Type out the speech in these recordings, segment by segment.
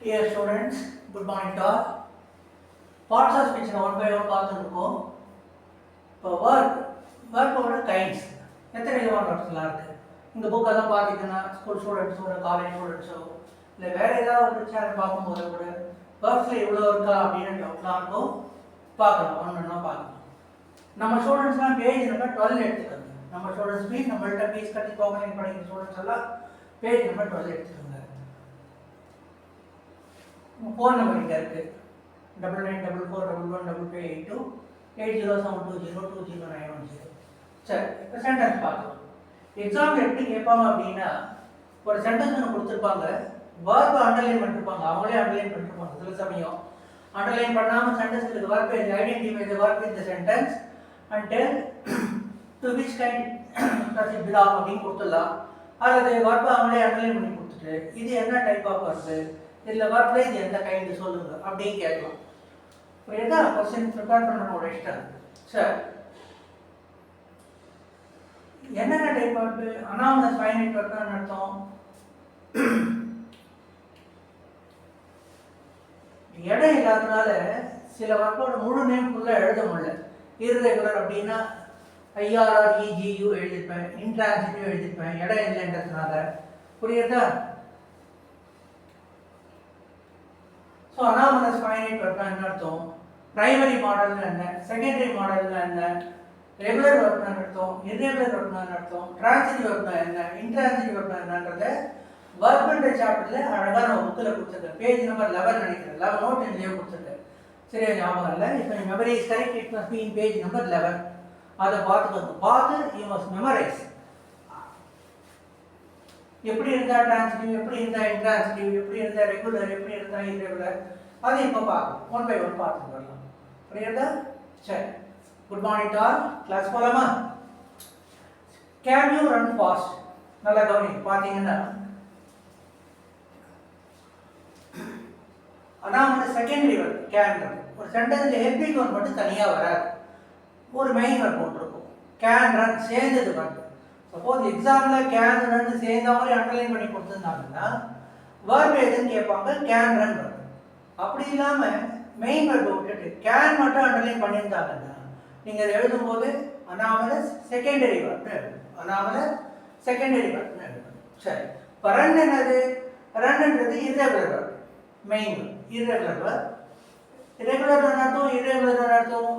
Dear students good morning to parts of of one by one பார்த்துருக்கோம் இப்போ work ஒர்க்கோட kinds எத்தனை விதமான ஒர்க்ஸ்லாம் இருக்குது இந்த புக்கெல்லாம் பார்த்தீங்கன்னா ஸ்கூல் ஸ்டூடெண்ட்ஸோ இல்லை காலேஜ் ஸ்டூடெண்ட்ஸோ இல்லை வேறு ஏதாவது ஒரு சேனல் பார்க்கும்போது கூட ஒர்க்ஸில் இவ்வளோ இருக்கா அப்படின்னு டவுட்லாம் இருக்கும். பார்க்கலாம் ஒன்று ஒன்றா பார்க்கலாம். நம்ம ஸ்டூடெண்ட்ஸ்லாம் பேஜ் நம்பர் டுவெல் எடுத்துக்கோங்க. நம்ம ஸ்டூடெண்ட்ஸ் மீன் நம்மள்ட்ட ஃபீஸ் கட்டி கோகலைன் படிக்கிற ஸ்டூடெண்ட்ஸ் எல்லாம் பேஜ் நம்பர் டுவெல் எடுத்துக்கோங்க. ஃபோன் நம்பர் இங்கே இருக்குது double nine double four double one double five eight two eight zero seven two zero two zero nine one zero சரி இப்போ சென்டென்ஸ் பார்க்கலாம். எக்ஸாம் எப்படி கேட்பாங்க அப்படின்னா ஒரு சென்டென்ஸ் ஒன்று கொடுத்துருப்பாங்க. வேர்பை அண்டர்லைன் பண்ணிருப்பாங்க. அவங்களே அண்டர்லைன் பண்ணிருப்பாங்க. சில சமயம். அண்டர்லைன் பண்ணாமல் sentence work verb identify the verb இந்த the sentence and tell to which kind does it belong அப்படின்னு கொடுத்துடலாம். அல்லது வேர்பை அவங்களே அண்டர்லைன் பண்ணி கொடுத்துட்டு இது என்ன டைப் ஆஃப் வருது இதில் ஒர்க்ல இது எந்த கைண்டு சொல்லுங்க அப்படின்னு கேட்கலாம். புரியுதா கொஸ்டின் ப்ரிப்பேர் பண்ணனோட இஷ்டம்? சார் என்னென்ன டைப் ஒர்க் அனாமஸ் ஃபைனைட் ஒர்க்னு அர்த்தம் இடம் இல்லாதனால சில ஒர்க்கோட முழு நேம் ஃபுல்லாக எழுத முடியல. இர்ரெகுலர் அப்படின்னா ஐஆர்ஆர் இஜியு எழுதிப்பேன் இன்ட்ரான்சிட்டிவ் எழுதிப்பேன் இடம் இல்லைன்றதுனால. புரியுதா? ஸோ அனாமனஸ் ஃபைனைட் ஒர்க்னா என்ன அர்த்தம்? பிரைமரி மாடலில் என்ன? செகண்டரி மாடலில் என்ன? ரெகுலர் ஒர்க்னா அர்த்தம்? இர்ரெகுலர் ஒர்க்னா அர்த்தம்? டிரான்சிட்டிவ் ஒர்க்னா என்ன? இன்ட்ரான்சிட்டிவ் ஒர்க்னா என்னன்றத ஒர்க்ன்ற சாப்டரில் அழகாக நான் புக்கில் கொடுத்துருக்கேன். பேஜ் நம்பர் லெவன் நினைக்கிறேன். லெவன் நோட் இதுலேயே கொடுத்துருக்கேன். சரியா ஞாபகம் இல்லை? இப்போ memory correct it must be in page number eleven அதை பார்த்துக்கோங்க. பார்த்து யூ மஸ்ட் மெமரைஸ் எப்படி இருந்தால் டிரான்சிட்டிவ் எப்படி இருந்தால் இன்ட்ரான்சிட்டிவ் எப்படி இருந்தால் ரெகுலர் எப்படி இருந்தால் இர்ரெகுலர் அதை இப்போ பார்க்கணும் ஒன் பை ஒன் பார்த்துட்டு வரலாம். புரியுதா சரி. குட் மார்னிங் டால் கிளாஸ் போகலாமா கேன் யூ ரன் ஃபாஸ்ட் நல்லா கவனி பார்த்தீங்கன்னா ஆனால் வந்து செகண்டரி ஒர்க் கேன் ரன் ஒரு சென்டென்ஸில் ஹெல்பிங் ஒன் மட்டும் தனியாக வராது. ஒரு மெயின் ஒர்க் போட்டிருக்கும் கேன் ரன் சேர்ந்தது வந்து. சப்போஸ் எக்ஸாமில் கேன் ரன் சேர்ந்த மாதிரி அண்டர்லைன் பண்ணி கொடுத்துருந்தாங்கன்னா வேர்ப் எதுன்னு கேட்பாங்க? கேன் ரன் வரும் அப்படி இல்லாமல் மெயின் வேர்பை விட்டுட்டு கேன் மட்டும் அண்டர்லைன் பண்ணியிருந்தாங்கன்னா நீங்கள் அதை எழுதும்போது அனாமல செகண்டரி வேர்ப்னு எழுதணும் அனாமல செகண்டரி வேர்ப்னு எழுதணும் சரி. இப்போ ரன் என்னது? ரன்ன்றது irregular verb main irregular verb. Run அர்த்தம் irregular அர்த்தம்.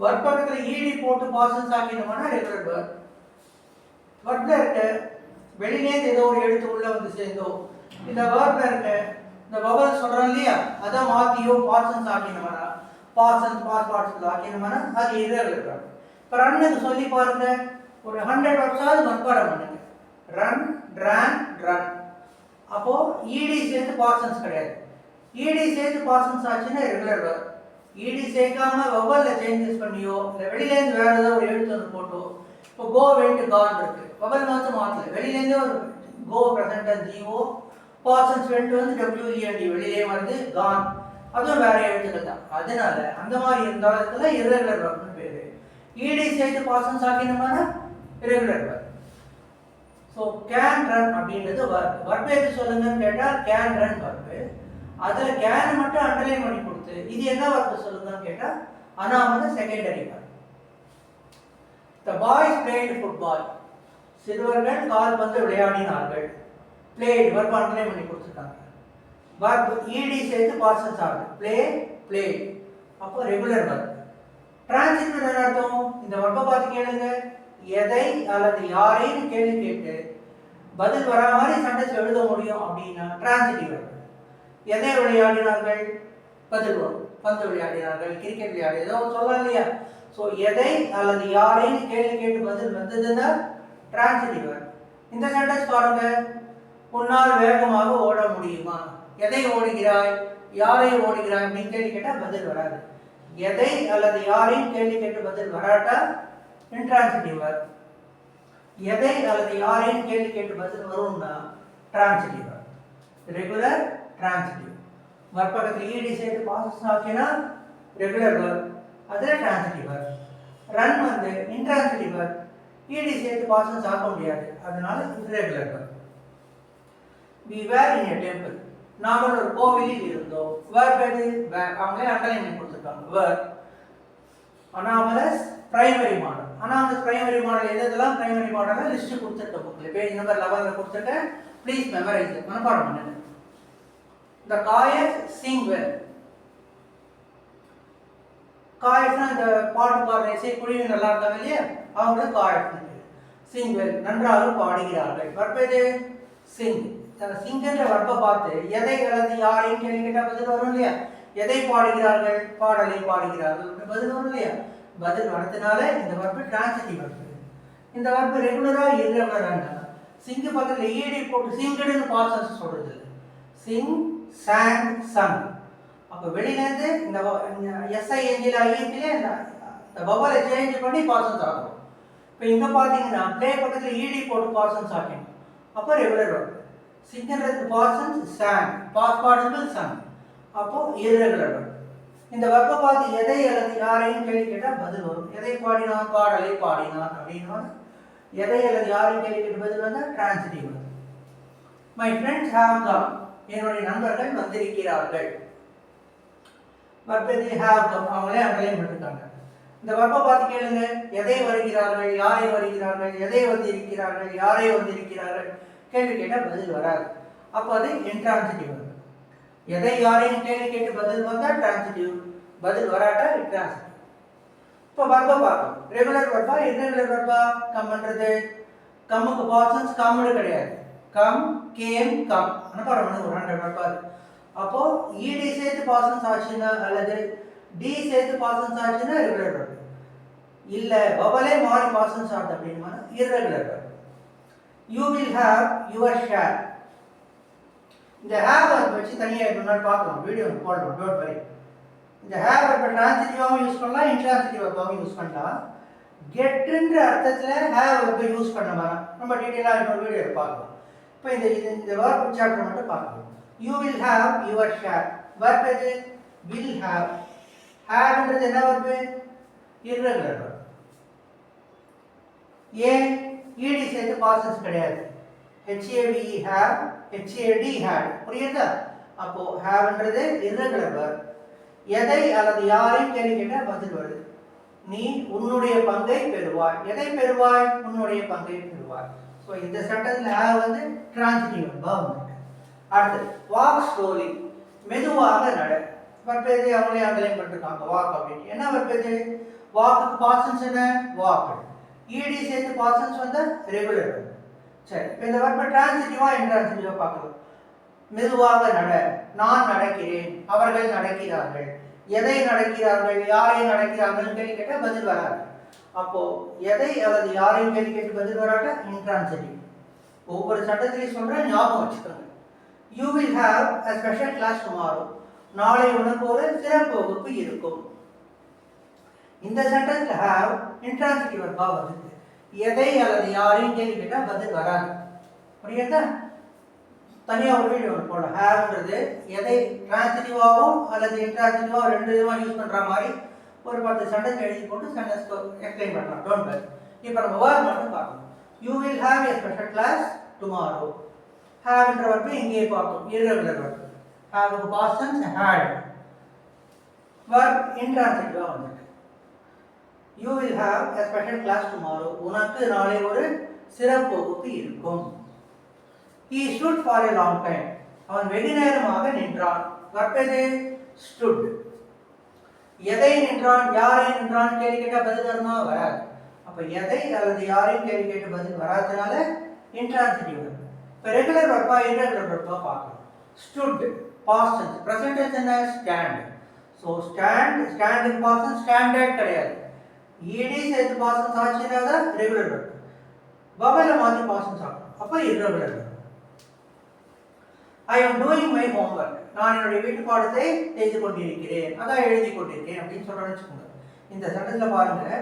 ஒர்க் பக்கத்தில் ஈடி போட்டு பாசன்ஸ் ஆக்கினோம்னா ரெகுலர் வேர்ப் வர்னர்கிட்ட வெளியிலேருந்து ஏதோ ஒரு எழுத்து உள்ள வந்து சேர்ந்தோ இந்த வர்னர்கிட்ட இந்த பவர் சொல்றோம் இல்லையா அதை மாத்தியோ பார்சன்ஸ் ஆக்கினோம்னா பார்சன்ஸ் பாஸ் பார்சன்ஸ் ஆக்கினோம்னா அது irregular இப்போ ரன்னுக்கு சொல்லி பாருங்க ஒரு ஹண்ட்ரட் வருஷாவது மனப்பாடம் பண்ணுங்க ரன் ட்ரான் ரன் அப்போ இடி சேர்த்து பார்சன்ஸ் கிடையாது. இடி சேர்த்து பார்சன்ஸ் ஆச்சுன்னா ரெகுலர் வரும் இடி சேர்க்காம வவல்ல சேஞ்சஸ் பண்ணியோ இல்லை வெளியிலேருந்து வேறு ஏதோ ஒரு எழுத்து வந்து போட்டோ இப்போ கோ வெண்ட் கான் இருக்கு. வவல் மாற்ற மாற்றல வெளியிலேருந்தே ஒரு கோ பிரசன்ட் ஜிஓ பாசன்ஸ் வெண்ட் வந்து டபிள்யூஇஎன்டி வெளியிலே வந்து கான் அதுவும் வேற எழுத்துக்கள் தான். அதனால அந்த மாதிரி இருந்தாலும் இதுல irregular வேர்ப்னு பேரு. இடி சேர்த்து persons ஆக்கினோம்னா irregular verb so can run அப்படின்றது வர்க் வர்க் எது சொல்லுங்கன்னு கேட்டால் கேன் ரன் வர்க் அதில் கேன் மட்டும் அண்டர்லைன் பண்ணி கொடுத்து இது என்ன வர்ப்பு சொல்லுங்கன்னு கேட்டால் அனாமது secondary verb the boys played football சிறுவர்கள் கால்பந்து விளையாடினார்கள். பிளேடு வர்ப் அண்டர்லைன் பண்ணி கொடுத்துருக்காங்க வர்ப் ஈடி சேர்த்து பாசன்ஸ் ஆகுது பிளே பிளே அப்போ ரெகுலர் வர்ப் டிரான்சிட்டிவ் என்ன அர்த்தம்? இந்த வர்ப்பை பார்த்து கேளுங்க. எதை அல்லது யாரையும் கேள்வி கேட்டு பதில் வரா மாதிரி சென்டென்ஸ் எழுத முடியும் அப்படின்னா டிரான்சிட்டிவ் வர்ப் எதை விளையாடினார்கள்? பதில் வரும். பந்து விளையாடினார்கள் கிரிக்கெட் விளையாடி ஏதோ சொல்லலாம் இல்லையா? ஸோ எதை அல்லது யாரையும் கேள்வி கேட்டு பதில் வந்ததுன்னா டிரான்சிட்டிவ் வர்ப் இந்த சென்டென்ஸ் பாருங்க. உன்னால் வேகமாக ஓட முடியுமா? எதை ஓடுகிறாய்? யாரை ஓடுகிறாய் அப்படின்னு கேள்வி கேட்டால் பதில் வராது. எதை அல்லது யாரையும் கேள்வி கேட்டு பதில் வராட்டா? இன்ட்ரான்சிட்டிவ் வர்ப் எதை அல்லது யாரையும் கேள்வி கேட்டு பதில் வரும்னா டிரான்சிட்டிவ் வர்ப் ரெகுலர் டிரான்சிட்டிவ் வர்ப்பகத்தில் ஈடி சேர்த்து பாசஸ் ஆக்கினா ரெகுலர் வர்ப் அது டிரான்சிட்டிவர் ரன் வந்து இன்ட்ரான்சிட்டிவர் ஈடி சேர்த்து பாசம் சாப்பிட முடியாது. அதனால இன்ரெகுலர் வர்ப் we were in a temple நாங்கள் ஒரு கோவிலில் இருந்தோம். வேர் பேர் Were. அவங்களே அண்டர்லைன் கொடுத்துருக்காங்க. Were anomalous primary modal anomalous primary modal எது எதெல்லாம் பிரைமரி மாடலாக லிஸ்ட் கொடுத்துருக்க புக்கில் பேஜ் நம்பர் லெவலில் கொடுத்துட்டு ப்ளீஸ் மெமரைஸ் மனப்பாடம் பண்ணுங்க. த காயர் சிங் வெல் காய்ஸ்னா இந்த பாட்டு பாடுற இசை குழுவின் நல்லா இருக்காங்க இல்லையா? அவங்கள காய்ஸ் சிங்கர் நன்றாக பாடுகிறார்கள். வற்பது சிங். சிங்கன்ற வர்ப்பை பார்த்து எதை அல்லது யாரையும் கேள்வி கேட்டால் பதில் வரும் இல்லையா? எதை பாடுகிறார்கள்? பாடலை பாடுகிறார்கள். பதில் வரும் இல்லையா? பதில் வரதுனால இந்த வர்ப்பு டிரான்சிட்டிவ் வர்ப்பு இந்த வர்ப்பு ரெகுலராக இர்ரெகுலரான சிங்கு பக்கத்தில் ஈடி போட்டு சிங்கடுன்னு பாசன்ஸ் சொல்றது. Sing sang sung. அப்போ வெளியிலேருந்து இந்த எஸ்ஐ என்ஜில் ஐஎன்ஜில இந்த இந்த பவலை சேஞ்ச் பண்ணி பாசன்ஸ் ஆகும் இப்போ இங்கே பார்த்தீங்கன்னா ப்ளே பக்கத்தில் ஈடி போட்டு பாசன்ஸ் ஆக்கணும். அப்போ ரெகுலர் வரும். சிங்கன்றது past tense sang past participle sung அப்போ இரகுலர் வரும். இந்த வர்ப்பை பார்த்து எதை அல்லது யாரையும் கேள்வி கேட்டால் பதில் வரும். எதை பாடினான் பாடலை பாடினான் அப்படின்னா எதை அல்லது யாரையும் கேள்வி கேட்டு பதில் வந்தால் டிரான்சிட்டிவ் வரும். மை ஃப்ரெண்ட்ஸ் ஹாவ் கம் என்னுடைய நண்பர்கள் வந்திருக்கிறார்கள். வர்ப்பதி ஹாவ் கம் அவங்களே அண்டர்லைன் பண்ணிருக்காங்க இந்த வர்ப்பை பார்த்து கேளுங்க. எதை வருகிறார்கள்? யாரை வருகிறார்கள்? எதை வந்திருக்கிறார்கள்? யாரை வந்திருக்கிறார்கள்? கேள்வி கேட்டால் பதில் வராது. அப்போ அது இன்ட்ரான்சிட்டிவ் வரும். எதை யாரையும் கேள்வி கேட்டு பதில் வந்தால் டிரான்சிட்டிவ் பதில் வராட்டா இன்ட்ரான்சிட்டிவ் இப்போ வர்ப்பை பார்க்கணும். ரெகுலர் வர்ப்பா இர்ரெகுலர் வர்ப்பா கம்ன்றது கம்முக்கு பாசன்ஸ் கம்முன்னு கிடையாது. கம் கேம் கம் அனுப்பாடம் ஒரு ஹண்ட்ரட் வர்ப்பா அப்போ e, இடி சேர்த்து பாசன்ஸ் ஆச்சுன்னா அல்லது டி சேர்த்து பாசன்ஸ் ஆச்சுன்னா ரெகுலர் வர்ப்பு இல்லை பபலே மாறி பாசன்ஸ் ஆகுது அப்படின்னா irregular verb you will have your share இந்த ஹேவ் வர்ப் வச்சு தனியாக இப்போ பார்க்கலாம். வீடியோ போடலாம். டோன்ட் வரி இந்த ஹேவ் இப்போ டிரான்சிட்டிவாகவும் யூஸ் பண்ணலாம். இன்ட்ரான்சிட்டிவாகவும் யூஸ் பண்ணலாம். கெட்டுன்ற அர்த்தத்தில் ஹேவ் வர்ப்பை யூஸ் பண்ண வேணாம். நம்ம டீட்டெயிலாக இன்னொரு வீடியோ பார்க்கலாம். இப்போ இந்த இது- இந்த ஒர்க் சாப்டர் மட்டும் பார்க்கலாம். You will have your share verb எது வில் ஹாவ் ஹேவ்ன்றது என்ன வர்ப்பு இர்ரெகுலர் வர்ப் ஏன்? ஈடி சேர்த்து பாசஸ் கிடையாது. ஹெச்ஏவி ஹேவ் ஹெச்ஏடி ஹேட் புரியுதா? அப்போ ஹேவ்ன்றது இர்ரெகுலர் வர்ப் எதை அல்லது யாரையும் கேள்வி கேட்டால் பதில் வருது. நீ உன்னுடைய பங்கை பெறுவாய். எதை பெறுவாய்? உன்னுடைய பங்கை பெறுவாய். ஸோ இந்த சட்டத்தில் ஹேவ் வந்து டிரான்சிட்டிவ் வர்பா அடுத்து வாக் ஸ்லோலி மெதுவாக நட. வர்ப்பேது அவங்களே அண்டர்லைன் பண்ணிருக்காங்க வாக் அப்படின்னு என்ன வர்ப்பேது வாக்குக்கு பாசன்ஸ் என்ன? வாக் இடி சேர்த்து பாசன்ஸ் வந்து ரெகுலர் சரி இப்போ இந்த வர்ப்பை டிரான்சிட்டிவா இன்ட்ரான்சிட்டிவா பார்க்கலாம். மெதுவாக நட. நான் நடக்கிறேன். அவர்கள் நடக்கிறார்கள். எதை நடக்கிறார்கள்? யாரை நடக்கிறார்கள்? கேள்வி கேட்டால் பதில் வராது. அப்போ எதை அல்லது யாரையும் கேள்வி கேட்டு பதில் வராட்ட இன்ட்ரான்சிட்டிவ் ஒவ்வொரு சட்டத்திலையும் சொல்றேன் ஞாபகம் வச்சுக்கோங்க. You will have a special class tomorrow நாளை உனக்கு ஒரு சிறப்பு வகுப்பு இருக்கும் இந்த சென்டென்ஸ்ல ஹாவ் இன்ட்ரான்சிட்டிவ் வர்பா வருது. எதை அல்லது யாரையும் கேள்வி கேட்டால் பதில் வராது. புரியுதா? தனியாக ஒரு வீடியோ ஒன்று போடலாம். ஹேவ்ன்றது எதை டிரான்சிட்டிவாகவும் அல்லது இன்ட்ரான்சிட்டிவாக ரெண்டு விதமாக யூஸ் பண்ணுற மாதிரி ஒரு பத்து சென்டென்ஸ் எழுதி போட்டு சென்டென்ஸ் எக்ஸ்பிளைன் பண்ணலாம். டோன்ட் பர் இப்போ நம்ம வேர்ட் மட்டும் பார்க்கணும். You will have a special class tomorrow ஹேவ்ன்ற verb இங்கேயே பார்த்தோம் irregular verb ஹேவுக்கு பாஸ்டன்ஸ் ஹேட் verb இன்ட்ரான்சிட்டிவாக வந்துட்டு you will have a special class tomorrow உனக்கு நாளை ஒரு சிறப்பு வகுப்பு இருக்கும். He stood for a long time அவன் வெகு நேரமாக நின்றான். வர்ப்பது ஸ்டுட் எதை நின்றான்? யாரை நின்றான்? கேள்வி கேட்டால் பதில் வருமா வராது. அப்போ எதை அல்லது யாரையும் கேள்வி கேட்டு பதில் வராதனால இன்ட்ரான்சிட்டிவ் வரும். இப்போ ரெகுலர் வெப்பா irregular வெப்பா பார்க்கணும். Stood past tense present tense என்ன? Stand so stand stand past tense standard கிடையாது. இடி சேர்த்து பாசன்ஸ் ஆச்சுன்னா தான் ரெகுலர் வர்க் வவலை மாற்றி பாசன்ஸ் ஆகும் அப்போ irregular verb I am doing my homework நான் என்னுடைய வீட்டு பாடத்தை செய்து கொண்டிருக்கிறேன். அதான் எழுதி கொண்டிருக்கேன் அப்படின்னு சொல்கிறேன்னு வச்சுக்கோங்க. இந்த சட்டத்தில் பாருங்கள்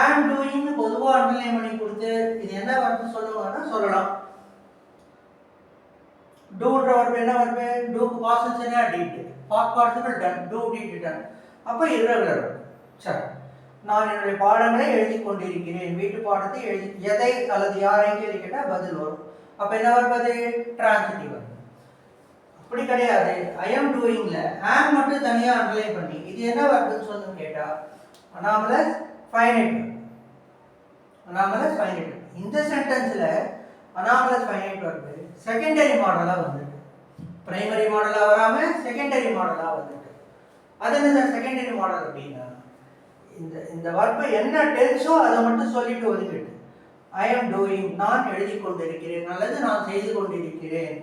ஐ ஆம் டூயிங் பொதுவாக அண்டர்லைன் பண்ணி கொடுத்து இது என்ன வர்ப்பு சொல்லுவாங்கன்னா சொல்லலாம். டூன்ற வர்ப்பு என்ன வர்ப்பு டூக்கு பாஸ் என்ன did Bagh participle done do did done அப்போ இரகுலர் verb. சரி. நான் என்னுடைய பாடங்களை எழுதி கொண்டிருக்கிறேன். வீட்டு பாடத்தை எழுதி எதை அல்லது யாரையும் கேள்வி கேட்டால் பதில் வரும். அப்போ என்ன வருவது டிரான்சிட்டிவ் வரும். அப்படி கிடையாது. ஐ எம் டூயிங்ல ஆம் மட்டும் தனியாக அண்டர்லைன் பண்ணி இது என்ன வருதுன்னு சொல்லுங்க கேட்டால் அனாமலஸ் ஃபைனட். Anomalous finite. இந்த சென்டென்ஸில் அனாமலஸ் ஃபைனைட் வருது. செகண்டரி மாடலாக வந்துருக்கு. பிரைமரி மாடலாக வராமல் செகண்டரி மாடலாக வந்துருக்கு. அது என்ன செகண்டரி மாடல் அப்படின்னா இந்த இந்த வர்ப்பை என்ன டென்ஸோ அதை மட்டும் சொல்லிட்டு ஒதுக்கிட்டு ஐ எம் டூயிங் நான் எழுதி கொண்டிருக்கிறேன். அல்லது நான் செய்து கொண்டிருக்கிறேன்.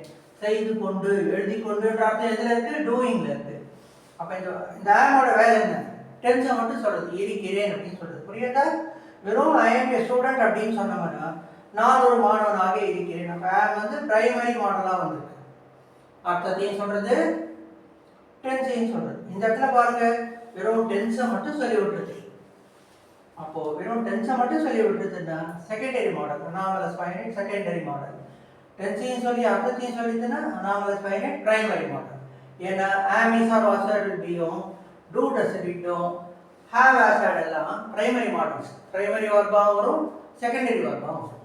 செய்து கொண்டு எழுதி கொண்டுன்ற அர்த்தம் எதில் இருக்கு? டூயிங்ல இருக்கு. அப்போ இந்த இந்த ஆமோட வேலை என்ன? டென்ஸை மட்டும் சொல்றது. இருக்கிறேன் அப்படின்னு சொல்றது. புரியுதா? வெறும் ஐ எம் ஏ ஸ்டூடெண்ட் அப்படின்னு சொன்னோம்னா நான் ஒரு மாணவனாக இருக்கிறேன். அப்போ வந்து பிரைமரி மாடலாக வந்திருக்கு. அர்த்தத்தையும் சொல்றது டென்ஸையும் சொல்றது. இந்த இடத்துல பாருங்க வெறும் டென்ஸை மட்டும் சொல்லி விட்டுருது அப்போ வெறும் டென்ஸை மட்டும் சொல்லி விட்டுருதுன்னா secondary modal anomalous finite secondary modal டென்ஸையும் சொல்லி அர்த்தத்தையும் சொல்லிட்டுன்னா அனாமலஸ் ஃபைனைட் பிரைமரி மாடல் ஏன்னா am is are was were பியும் டூ டஸ் பிட்டும் ஹேவ் ஆசட் எல்லாம் பிரைமரி மாடல்ஸ் பிரைமரி ஒர்க்காகவும் வரும் செகண்டரி ஒர்க்காகவும் வரும்.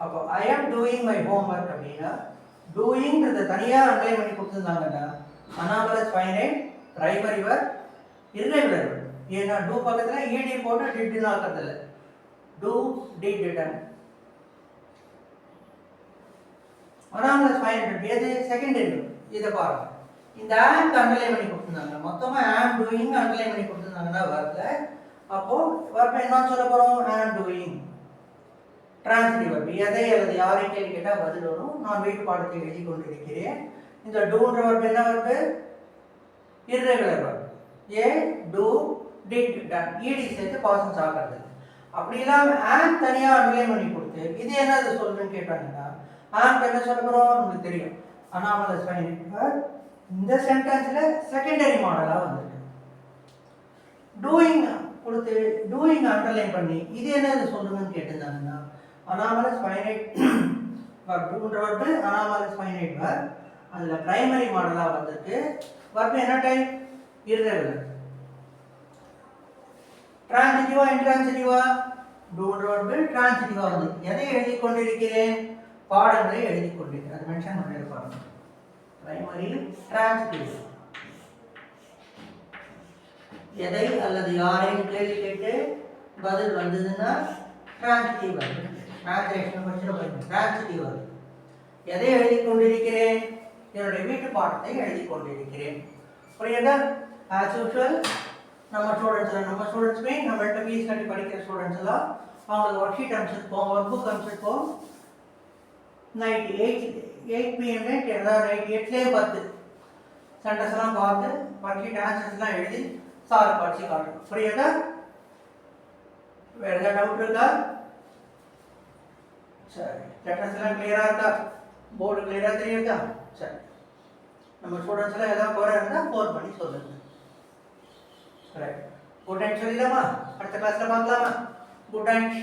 அப்போ ஐ ஆம் டூயிங் மை ஹோம்ஒர்க் அப்படின்னா டூயிங்கிறத தனியாக அப்ளை பண்ணி கொடுத்துருந்தாங்கன்னா anomalous finite primary work irregular word. ஏன்னா டூ பக்கத்தில் இடி போட்டு டிட்னு ஆக்கிறதில்ல டூ டி டிட்டன் அனாமலஸ் ஃபைனைட் எது? செகண்டரி இதை பாருங்க. இந்த ஆம்க்கு அண்டர்லைன் பண்ணி கொடுத்துருந்தாங்க. மொத்தமாக ஆம் டூயிங் அண்டர்லைன் பண்ணி கொடுத்துருந்தாங்கன்னா வரல அப்போது வரப்ப என்ன சொல்ல போகிறோம் ஆம் டூயிங் டிரான்ஸ்டிவ் verb எதை அல்லது யாரை கேள்வி கேட்டால் பதில் வரும். நான் வீட்டு பாடத்தை எழுதி கொண்டிருக்கிறேன். இந்த டூன்ற வர்பு என்ன வர்பு இர்ரெகுலர் வர்பு ஏ டூ டிட் டன் ஈடி சேர்த்து பாசன்ஸ் ஆகிறது அப்படி இல்லாமல் ஆம் தனியாக அன்லைன் பண்ணி கொடுத்து இது என்னது சொல்லுன்னு கேட்டாங்கன்னா ஆம் என்ன சொல்ல போகிறோம் நமக்கு தெரியும். அனாமலஸ் ஃபைன் இந்த சென்டென்ஸில் செகண்டரி மாடலாக வந்திருக்கு. டூயிங் கொடுத்து டூயிங் அண்டர்லைன் பண்ணி இது என்னது சொல்லுங்கன்னு கேட்டிருந்தாங்கன்னா அனாமலஸ் ஃபைனைட் டூன்ற வர்ப்பு அனாமலஸ் ஃபைனைட் வர் அதில் பிரைமரி மாடலாக வந்திருக்கு. வர்ப்பு என்ன டைப் irregular. டிரான்சிட்டிவா இன்ட்ரான்சிட்டிவா டூன்ற வர்ப்பு டிரான்சிட்டிவா வந்து. எதை எழுதி கொண்டிருக்கிறேன்? பாடங்களை எழுதி கொண்டிருக்கிறேன். அது மென்ஷன் பண்ணியிருப்பாங்க ப்ரைமரி டிரான்சிட்டிவ் எதை அல்லது யாரையும் கேள்வி கேட்டு பதில் வந்ததுன்னா டிரான்சிட்டிவ் வந்து டிரான்ஸ்லேஷன் படிச்சிட டிரான்சிட்டிவ் வருது எதை எழுதி கொண்டிருக்கிறேன்? என்னுடைய வீட்டு பாடத்தை எழுதி கொண்டிருக்கிறேன். புரியுதா? ஆஸ் யூஷுவல் நம்ம ஸ்டூடெண்ட்ஸில் நம்ம ஸ்டூடெண்ட்ஸுமே நம்மள்கிட்ட ஃபீஸ் கட்டி படிக்கிற ஸ்டூடெண்ட்ஸ் தான். அவங்களுக்கு ஒர்க் ஷீட் அனுப்பிச்சிருப்போம் work book அனுப்பிச்சிருப்போம். Night eight eight PM night எல்லாம் நைட் எட்லேயே பத்து சென்டர்ஸ்லாம் பார்த்து ஒர்க் ஷீட் ஆன்சர்ஸ்லாம் எழுதி சார் படிச்சு காட்டணும். புரியுதா? வேறு ஏதாவது டவுட் இருக்கா? சரி லெட்டர்ஸ் எல்லாம் கிளியரா இருக்கா போர்டு கிளியரா தெரியுதா சரி நம்ம ஸ்டூடெண்ட்ஸ் எல்லாம் ஏதாவது குறை இருந்தால் ஃபோன் பண்ணி சொல்லுங்க ரைட் குட் நைட் சொல்லிடலாமா அடுத்த கிளாஸ்ல பார்க்கலாமா குட் நைட்